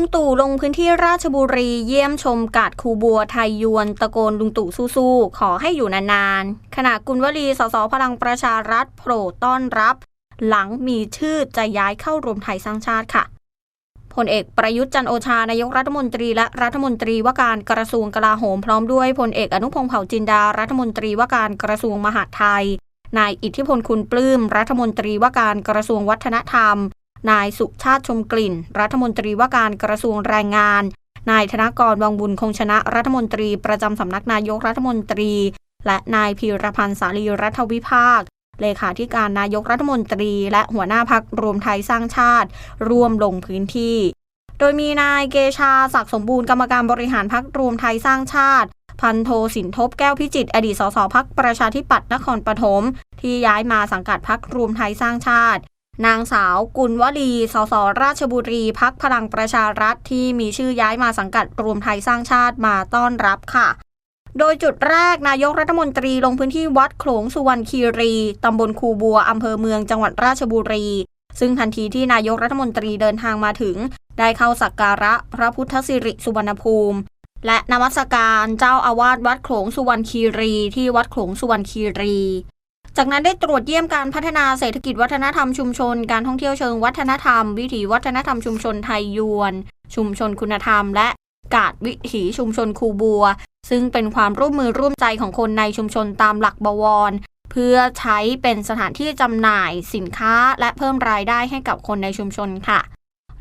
ลุงตู่ลงพื้นที่ราชบุรีเยี่ยมชมกาดคูบัวไทยยวน ตะโกนลุงตู่สู้ๆ ขอให้อยู่นานๆ ขณะกุลวลีสสพลังประชารัฐโผล่ต้อนรับ หลังมีชื่อจะย้ายเข้ารวมไทยสร้างชาติค่ะพลเอกประยุทธ์จันโอชานายกรัฐมนตรีและรัฐมนตรีว่าการกระทรวงกลาโหมพร้อมด้วยพลเอกอนุพงษ์เผ่าจินดารัฐมนตรีว่าการกระทรวงมหาดไทยนายอิทธิพลคุณปลื้มรัฐมนตรีว่าการกระทรวงวัฒนธรรม นายสุชาติชมกลิ่น รัฐมนตรีว่าการกระทรวงแรงงาน นายธนกรวังบุญคงชนะรัฐมนตรีประจำสำนักนายกรัฐมนตรี และนายพีรพันธ์สาลีรัฐวิภาค เลขาธิการนายกรัฐมนตรี และหัวหน้าพักรวมไทยสร้างชาติ ร่วมลงพื้นที่ โดยมีนายเกชาศักดิ์สมบูรณ์กรรมการบริหารพักรวมไทยสร้างชาติ พันโทสินทบแก้วพิจิตอดีตสสพักประชาธิปัตย์นครปฐมที่ย้ายมาสังกัดพักรวมไทยสร้างชาติ นางสาวกุลวลี สส ราชบุรี พักพลังประชารัฐที่มีชื่อย้ายมาสังกัดรวมไทยสร้างชาติมาต้อนรับค่ะ โดยจุดแรกนายกรัฐมนตรีลงพื้นที่วัดโขลงสุวรรณคีรี ตำบลคูบัว อำเภอเมืองจังหวัดราชบุรี ซึ่งทันทีที่นายกรัฐมนตรีเดินทางมาถึง ได้เข้าสักการะพระพุทธสิริสุวรรณภูมิ และนมัสการเจ้าอาวาสวัดโขลงสุวรรณคีรี ที่วัดโขลงสุวรรณคีรี จากนั้นได้ตรวจเยี่ยมการพัฒนาเศรษฐกิจวัฒนธรรมชุมชน การท่องเที่ยวเชิงวัฒนธรรม วิถีวัฒนธรรมชุมชนไทยยวน ชุมชนคุณธรรม และกาดวิถีชุมชนคูบัว ซึ่งเป็นความร่วมมือร่วมใจของคนในชุมชนตามหลักบวร เพื่อใช้เป็นสถานที่จำหน่ายสินค้าและเพิ่มรายได้ให้กับคนในชุมชนค่ะ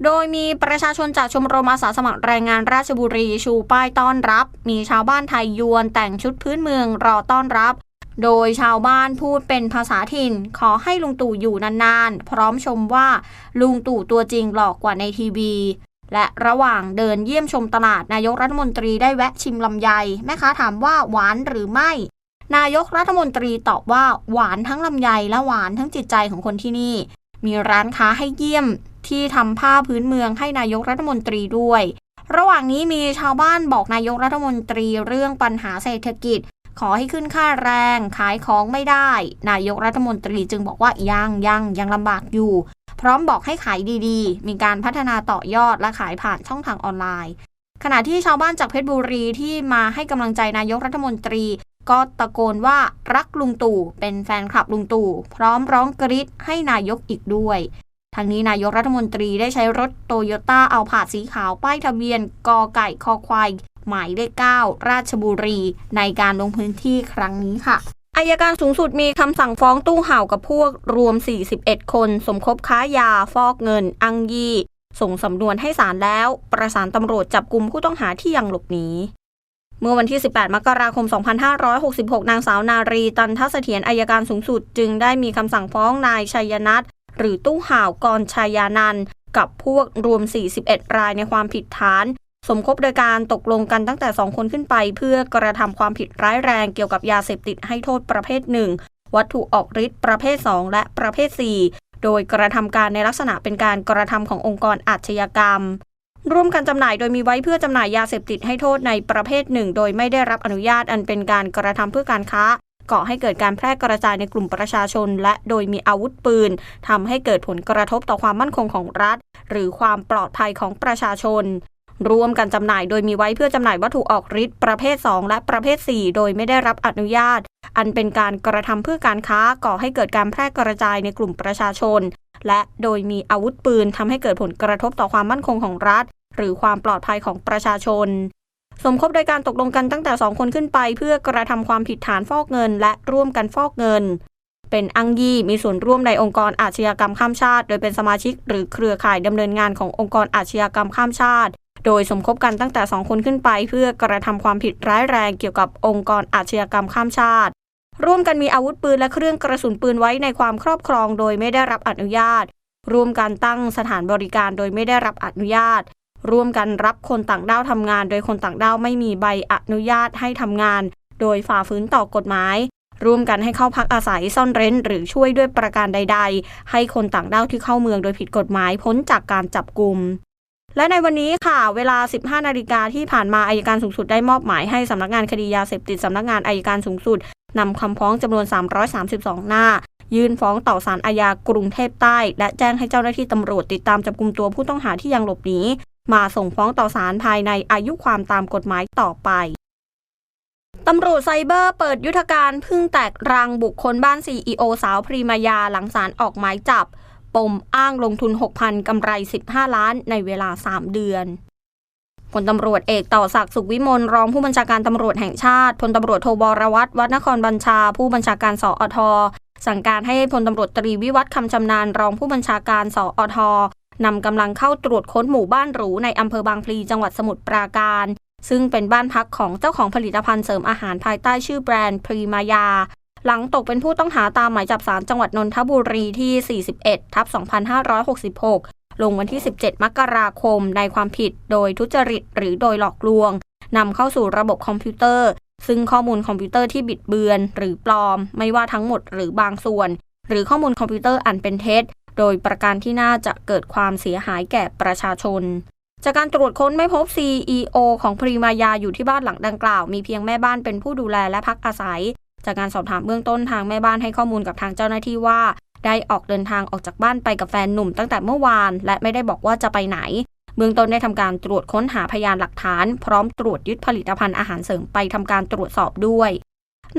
โดยมีประชาชนจากชมรมอาสาสมัครแรงงานราชบุรีชูป้ายต้อนรับ มีชาวบ้านไทยยวนแต่งชุดพื้นเมืองรอต้อนรับ โดยชาวบ้านพูดเป็นภาษาถิ่น ขอให้ลุงตู่อยู่นานๆ พร้อมชมว่าลุงตู่ตัวจริงหลอกกว่าในทีวี และระหว่างเดินเยี่ยมชมตลาดนายกรัฐมนตรีได้แวะชิมลำไย แม่ค้าถามว่าหวานหรือไม่ นายกรัฐมนตรีตอบว่าหวานทั้งลำไยและหวานทั้งจิตใจของคนที่นี่ มีร้านค้าให้เยี่ยมที่ทำผ้าพื้นเมืองให้นายกรัฐมนตรีด้วย ระหว่างนี้มีชาวบ้านบอกนายกรัฐมนตรีเรื่องปัญหาเศรษฐกิจ ขอให้ขึ้นค่าแรงขายของไม่ได้ นายกรัฐมนตรีจึงบอกว่ายังยังยังลำบากอยู่ พร้อมบอกให้ขายดีๆ มีการพัฒนาต่อยอดและขายผ่านช่องทางออนไลน์ ขณะที่ชาวบ้านจากเพชรบุรีที่มาให้กำลังใจนายกรัฐมนตรี ก็ตะโกนว่ารักลุงตู่ เป็นแฟนคลับลุงตู่ พร้อมร้องกรี๊ดให้นายกอีกด้วยทางนี้นายกรัฐมนตรีได้ใช้รถโตโยต้าเอาผาดสีขาวป้ายทะเบียนกอไก่คอควาย หมายเลข 9 ราชบุรีในการลงพื้นที่ครั้งนี้ค่ะอายการสูงสุดมีคำสั่งฟ้องตู้ห่าวกับพวกรวม 41 คน สมคบค้ายาฟอกเงิน อังยี ส่งสำนวนให้ศาลแล้ว ประสานตำรวจจับกลุ่มผู้ต้องหาที่ยังหลบหนีเมื่อวันที่ 18 มกราคม 2566 นางสาวนารี ตันทเสถียรอายการสูงสุด จึงได้มีคำสั่งฟ้องนายชัยนัทหรือตู้ห่าวกรชัยานันกับพวกรวม 41 รายในความผิดฐาน สมคบโดยการตกลงกันตั้งแต่ 2 คนขึ้นไป เพื่อกระทำความผิดร้ายแรงเกี่ยวกับยาเสพติดให้โทษประเภทหนึ่งวัตถุออกฤทธิ์ประเภท 2 และประเภท 4 โดยกระทำการในลักษณะเป็นการกระทำขององค์กรอาชญากรรม ร่วมกันจำหน่ายโดยมีไว้เพื่อจำหน่ายยาเสพติดให้โทษในประเภทหนึ่งโดยไม่ได้รับอนุญาตอันเป็นการกระทำเพื่อการค้าก่อให้เกิดการแพร่กระจายในกลุ่มประชาชน และโดยมีอาวุธปืนทำให้เกิดผลกระทบต่อความมั่นคงของรัฐ หรือความปลอดภัยของประชาชน ร่วมกันจำหน่ายโดยมีไว้เพื่อจำหน่ายวัตถุออกฤทธิ์ประเภท 2 และประเภท 4 โดยไม่ได้รับอนุญาต อันเป็นการกระทำเพื่อการค้าก่อให้เกิดการแพร่กระจายในกลุ่มประชาชน และโดยมีอาวุธปืนทำให้เกิดผลกระทบต่อความมั่นคงของรัฐ หรือความปลอดภัยของประชาชนสมคบโดยการตกลงกันตั้งแต่ 2 คนขึ้นไป เพื่อกระทำความผิดฐานฟอกเงิน และร่วมกันฟอกเงิน เป็นอังยีมีส่วนร่วมในองค์กรอาชญากรรมข้ามชาติ โดยเป็นสมาชิกหรือเครือข่ายดำเนินงานขององค์กรอาชญากรรมข้ามชาติ โดยสมคบกันตั้งแต่ 2 คนขึ้นไป เพื่อกระทำความผิดร้ายแรงเกี่ยวกับองค์กรอาชญากรรมข้ามชาติ ร่วมกันมีอาวุธปืนและเครื่องกระสุนปืนไว้ในความครอบครอง โดยไม่ได้รับอนุญาต ร่วมกันตั้งสถานบริการโดยไม่ได้รับอนุญาต ร่วมกันรับคนต่างด้าวทำงาน โดยคนต่างด้าวไม่มีใบอนุญาตให้ทำงาน โดยฝ่าฝืนต่อกฎหมายร่วมกันให้เข้าพักอาศัยซ่อนเร้น หรือช่วยด้วยประการใด ๆ ให้คนต่างด้าวที่เข้าเมืองโดยผิดกฎหมายพ้นจากการจับกลุ่ม และในวันนี้ค่ะ เวลา 15 นาฬิกาที่ผ่านมาอายการสูงสุดได้มอบหมายให้สำนักงานคดียาเสพติดสำนักงานอายการสูงสุดนำคำฟ้องจำนวน 332 หน้า ยื่นฟ้องต่อศาลอาญากรุงเทพใต้ และแจ้งให้เจ้าหน้าที่ตำรวจติดตามจับกลุ่มตัวผู้ต้องหาที่ยังหลบหนีมาส่งฟ้องต่อศาลภายในอายุความตามกฎหมายต่อไปตำรวจไซเบอร์เปิดยุทธการพึ่งแตกรังบุคคลบ้าน CEO สาวพรีมายาหลังศาลออกหมายจับ ปมอ้างลงทุน 6,000กำไร 15 ล้านในเวลา 3 เดือนพลตำรวจเอกต่อศักดิ์สุขวิมลรองผู้บัญชาการตำรวจแห่งชาติพลตำรวจโทบรวัตรวัฒนครบัญชา ผู้บัญชาการสอทสั่งการให้พลตำรวจตรีวิวัฒน์คำชำนาญรองผู้บัญชาการสอทนำกำลังเข้าตรวจค้นหมู่บ้านหรูในอำเภอบางพลีจังหวัดสมุทรปราการ ซึ่งเป็นบ้านพักของเจ้าของผลิตภัณฑ์เสริมอาหารภายใต้ชื่อแบรนด์พรีมายา หลังตกเป็นผู้ต้องหาตามหมายจับศาลจังหวัดนนทบุรีที่ 41 ทับ 2566 ลงวันที่ 17 มกราคม ในความผิดโดยทุจริตหรือโดยหลอกลวงนำเข้าสู่ระบบคอมพิวเตอร์ ซึ่งข้อมูลคอมพิวเตอร์ที่บิดเบือน หรือปลอม ไม่ว่าทั้งหมดหรือบางส่วน หรือข้อมูลคอมพิวเตอร์อันเป็นเท็จ โดยประการที่น่าจะเกิดความเสียหายแก่ประชาชนจากการตรวจค้นไม่พบ CEO ของพรีมายาอยู่ที่บ้านหลังดังกล่าว มีเพียงแม่บ้านเป็นผู้ดูแลและพักอาศัย จากการสอบถามเบื้องต้นทางแม่บ้านให้ข้อมูลกับทางเจ้าหน้าที่ว่า ได้ออกเดินทางออกจากบ้านไปกับแฟนหนุ่มตั้งแต่เมื่อวาน และไม่ได้บอกว่าจะไปไหน เบื้องต้นได้ทำการตรวจค้นหาพยานหลักฐาน พร้อมตรวจยึดผลิตภัณฑ์อาหารเสริมไปทำการตรวจสอบด้วย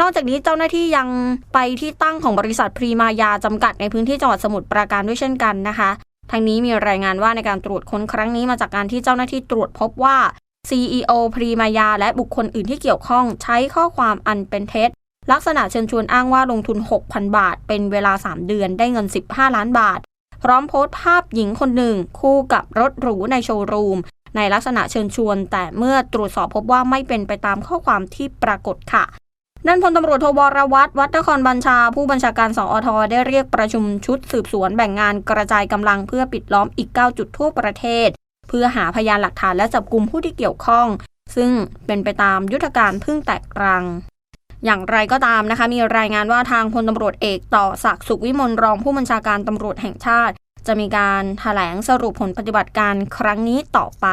นอกจากนี้เจ้าหน้าที่ยังไปที่ตั้งของบริษัทพรีมายาจำกัดในพื้นที่จังหวัดสมุทรปราการด้วยเช่นกันนะคะทางนี้มีรายงานว่าในการตรวจค้นครั้งนี้มาจากการที่เจ้าหน้าที่ตรวจพบว่า CEO พรีมายา และบุคคลอื่นที่เกี่ยวข้องใช้ข้อความอันเป็นเท็จ ลักษณะเชิญชวนอ้างว่าลงทุน 6,000 บาท เป็นเวลา 3 เดือนได้เงิน 15 ล้านบาท พร้อมโพสต์ภาพหญิงคนหนึ่ง คู่กับรถหรูในโชว์รูม ในลักษณะเชิญชวน แต่เมื่อตรวจสอบพบว่าไม่เป็นไปตามข้อความที่ปรากฏค่ะนั่นพลตำรวจโทวรวัตรวัดนครบัญชา ผู้บัญชาการสอทได้เรียกประชุมชุดสืบสวนแบ่งงานกระจายกำลังเพื่อปิดล้อมอีก 9 จุดทั่วประเทศ เพื่อหาพยานหลักฐานและจับกลุ่มผู้ที่เกี่ยวข้อง ซึ่งเป็นไปตามยุทธการพึ่งแตกรัง อย่างไรก็ตามนะคะ มีรายงานว่าทางพลตำรวจเอกต่อศักดิ์สุขวิมลรองผู้บัญชาการตำรวจแห่งชาติ จะมีการถแถลงสรุปผลปฏิบัติการครั้งนี้ต่อไป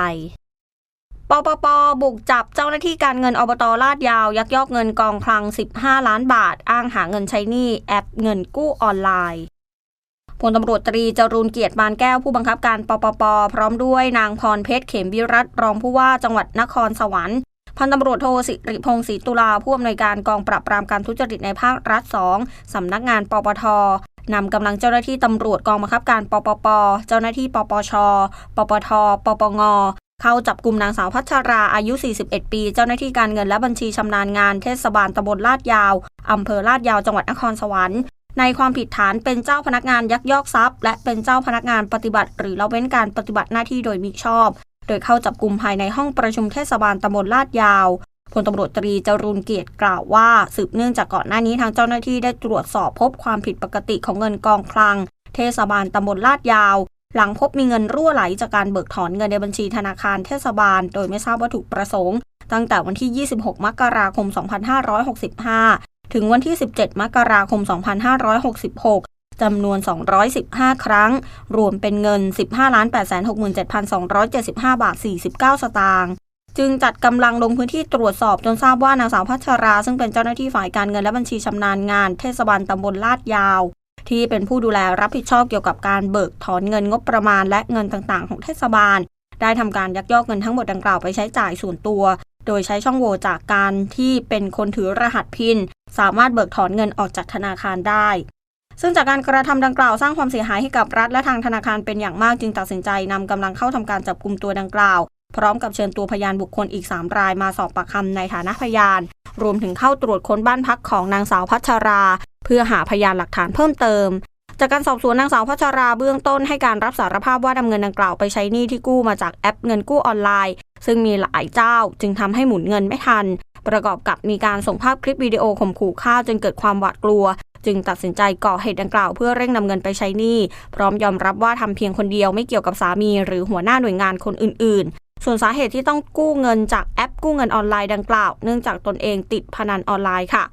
ปปปบุกจับเจ้าหน้าที่การเงินอบตลาดยาว ยักยอกเงินกองคลัง 15 ล้านบาท อ้างหาเงินใช้หนี้แอปเงินกู้ออนไลน์พลตำรวจตรีจรูนเกียรติบานแก้วผู้บังคับการปปป พร้อมด้วยนางพรเพชรเขมวิรัตรองผู้ว่าจังหวัดนครสวรรค์ พันตำรวจโทสิริพงศ์ศรีตุลาผู้อำนวยการกองปราบปรามการทุจริตในภาครัฐ 2 สำนักงานปปทนำกำลังเจ้าหน้าที่ตำรวจกองบังคับการปปป เจ้าหน้าที่ปปช ปปท ปปง เข้าจับกลุ่มนางสาวพัชราอายุ 41 ปี เจ้าหน้าที่การเงินและบัญชีชำนาญงานเทศบาลตำบลลาดยาว อำเภอลาดยาว จังหวัดนครสวรรค์ ในความผิดฐานเป็นเจ้าพนักงานยักยอกทรัพย์ และเป็นเจ้าพนักงานปฏิบัติ หรือละเว้นการปฏิบัติหน้าที่โดยมิชอบ โดยเข้าจับกลุ่มภายในห้องประชุมเทศบาลตำบลลาดยาวพลตำรวจตรีจรูนเกียรติกล่าวว่าสืบเนื่องจากก่อนหน้านี้ทางเจ้าหน้าที่ได้ตรวจสอบพบความผิดปกติของเงินกองคลัง เทศบาลตำบลลาดยาว หลังพบมีเงินรั่วไหลจากการเบิกถอนเงินในบัญชีธนาคารเทศบาล โดยไม่ทราบวัตถุประสงค์ ตั้งแต่วันที่ 26 มกราคม 2565 ถึงวันที่ 17 มกราคม 2566 จำนวน 215 ครั้ง รวมเป็นเงิน 15 867,275 บาท 49 สตางค์จึงจัดกำลังลงพื้นที่ตรวจสอบจนทราบว่านางสาวพัชรา ซึ่งเป็นเจ้าหน้าที่ฝ่ายการเงินและบัญชีชำนาญงานเทศบาลตำบลลาดยาว ที่เป็นผู้ดูแลรับผิดชอบเกี่ยวกับการเบิกถอนเงินงบประมาณและเงินต่างๆ ของเทศบาล ได้ทำการยักยอกเงินทั้งหมดดังกล่าวไปใช้จ่ายส่วนตัว โดยใช้ช่องโหว่จากการที่เป็นคนถือรหัสพิน สามารถเบิกถอนเงินออกจากธนาคารได้ ซึ่งจากการกระทำดังกล่าวสร้างความเสียหายให้กับรัฐและทางธนาคารเป็นอย่างมากจึงตัดสินใจนำกำลังเข้าทำการจับกลุ่มตัวดังกล่าว พร้อมกับเชิญตัวพยานบุคคลอีก 3 รายมาสอบปากคำในฐานะพยาน รวมถึงเข้าตรวจค้นบ้านพักของนางสาวพัชรา เพื่อหาพยานหลักฐานเพิ่มเติมจากการสอบสวนนางสาวพัชราเบื้องต้นให้การรับสารภาพว่านำเงินดังกล่าวไปใช้หนี้ที่กู้มาจากแอปเงินกู้ออนไลน์ ซึ่งมีหลายเจ้าจึงทำให้หมุนเงินไม่ทัน ประกอบกับมีการส่งภาพคลิปวิดีโอข่มขู่ฆ่าจนเกิดความหวาดกลัว จึงตัดสินใจก่อเหตุดังกล่าวเพื่อเร่งนำเงินไปใช้หนี้ พร้อมยอมรับว่าทำเพียงคนเดียวไม่เกี่ยวกับสามี หรือหัวหน้าหน่วยงานคนอื่น ๆส่วนสาเหตุที่ต้องกู้เงินจากแอปกู้เงินออนไลน์ดังกล่าว เนื่องจากตนเองติดพนันออนไลน์ค่ะ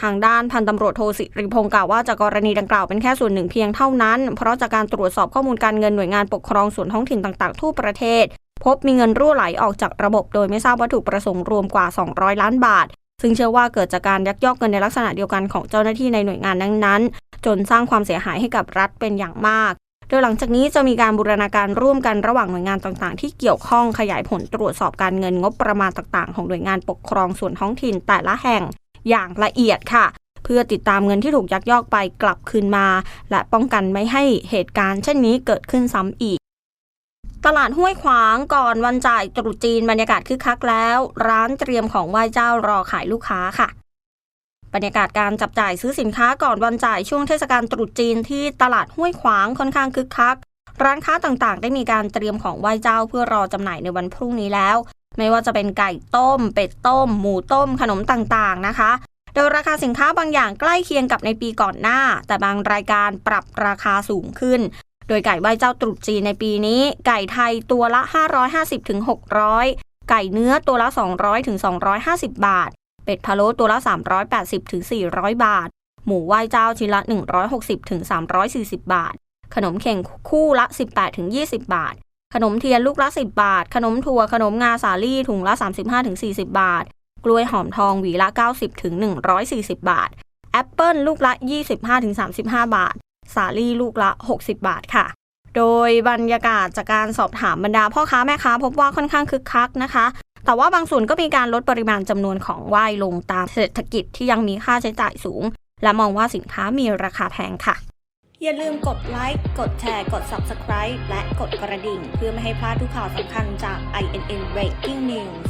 ทางด้านพันตำรวจโทสิริพงศ์กล่าวว่าจากกรณีดังกล่าวเป็นแค่ส่วนหนึ่งเพียงเท่านั้น เพราะจากการตรวจสอบข้อมูลการเงินหน่วยงานปกครองส่วนท้องถิ่นต่างๆ ทั่วประเทศ พบมีเงินรั่วไหลออกจากระบบโดยไม่ทราบวัตถุประสงค์รวมกว่า 200 ล้านบาท ซึ่งเชื่อว่าเกิดจากการยักยอกเงินในลักษณะเดียวกันของเจ้าหน้าที่ในหน่วยงานนั้นๆ จนสร้างความเสียหายให้กับรัฐเป็นอย่างมาก โดยหลังจากนี้จะมีการบูรณาการร่วมกันระหว่างหน่วยงานต่างๆ ที่เกี่ยวข้องขยายผลตรวจสอบการเงินงบประมาณต่างๆ ของหน่วยงานปกครองส่วนท้องถิ่นแต่ละแห่งอย่างละเอียดค่ะ เพื่อติดตามเงินที่ถูกยักยอกไปกลับคืนมา และป้องกันไม่ให้เหตุการณ์เช่นนี้เกิดขึ้นซ้ำอีก ตลาดห้วยขวางก่อนวันจ่ายตรุษจีนบรรยากาศคึกคักแล้ว ร้านเตรียมของไหว้เจ้ารอขายลูกค้าค่ะ บรรยากาศการจับจ่ายซื้อสินค้าก่อนวันจ่ายช่วงเทศกาลตรุษจีนที่ตลาดห้วยขวางค่อนข้างคึกคัก ร้านค้าต่างๆ ได้มีการเตรียมของไหว้เจ้าเพื่อรอจำหน่ายในวันพรุ่งนี้แล้ว ไม่ว่าจะเป็นไก่ต้ม เป็ดต้ม หมูต้ม ขนมต่างๆนะคะ โดยราคาสินค้าบางอย่างใกล้เคียงกับในปีก่อนหน้า แต่บางรายการปรับราคาสูงขึ้น โดยไก่ไหว้เจ้าตรุษจีนในปีนี้ ไก่ไทยตัวละ 550ถึง600 ไก่เนื้อตัวละ 200ถึง250 บาท เป็ดพะโล้ตัวละ 380ถึง400 บาท หมูไหว้เจ้าชิ้นละ 160ถึง340 บาท ขนมเข่งคู่ละ 18ถึง20 บาท ขนมเทียนลูกละ 10 บาท ขนมถั่วขนมงาสาลี่ถุงละ 35ถึง40 บาท กล้วยหอมทองหวีละ 90ถึง140 บาทแอปเปิลลูกละ 25ถึง35 บาท สาลี่ลูกละ 60 บาทค่ะ โดยบรรยากาศจากการสอบถามบรรดาพ่อค้าแม่ค้าพบว่าค่อนข้างคึกคักนะคะ แต่ว่าบางส่วนก็มีการลดปริมาณจำนวนของไหว้ลงตามเศรษฐกิจที่ยังมีค่าใช้จ่ายสูง และมองว่าสินค้ามีราคาแพงค่ะ อย่าลืมกดไลค์ กดแชร์ กด Subscribe และกดกระดิ่ง เพื่อไม่ให้พลาดทุกข่าวสำคัญจาก INN Breaking News